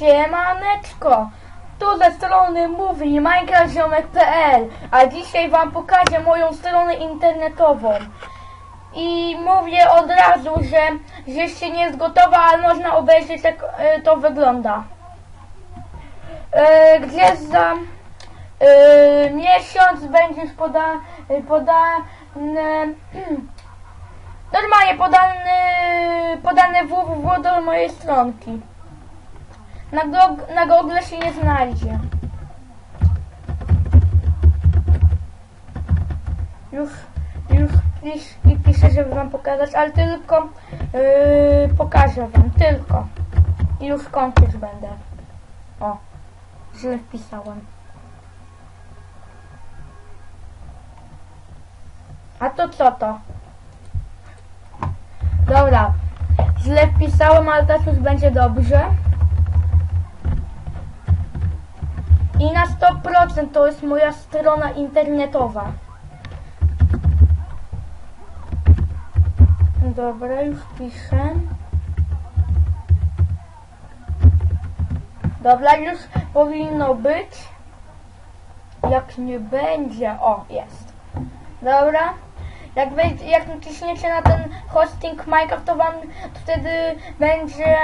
Siemaneczko! Tu ze strony mówi minecraftziomek.pl A dzisiaj wam pokażę moją stronę internetową. I mówię od razu, że jeszcze nie jest gotowa, ale można obejrzeć jak e, to wygląda. E, gdzie za e, miesiąc będziesz poda, podane normalnie podany podane www do mojej stronki. Na, gog, na Google się nie znajdzie. Już, już pisz, i piszę, żeby wam pokazać, ale tylko yy, pokażę wam, tylko. I już kończyć będę. O, źle wpisałem. A to co to? Dobra, źle wpisałem, ale teraz już będzie dobrze. I na 100% to jest moja strona internetowa. Dobra, już piszę. Dobra, już powinno być. Jak nie będzie, o, jest. Dobra. Jak, wejdzie, jak naciśniecie na ten hosting Minecraft, to wam to wtedy będzie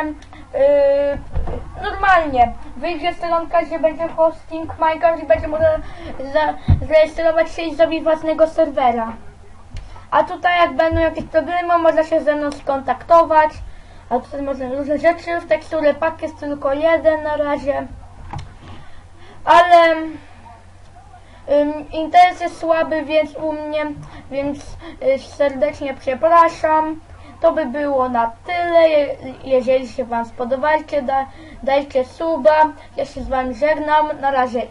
yy, normalnie. Wyjdzie stronka, gdzie będzie hosting Minecraft i będzie można za, zarejestrować się i zrobić własnego serwera. A tutaj jak będą jakieś problemy, można się ze mną skontaktować. A tutaj można różne rzeczy. W tekstury pak jest tylko jeden na razie. Ale Ym, Interes jest słaby, więc u mnie, więc y, serdecznie przepraszam. To by było na tyle. Je- Jeżeli się Wam spodobajcie, da, dajcie suba. Ja się z Wami żegnam. Na razie i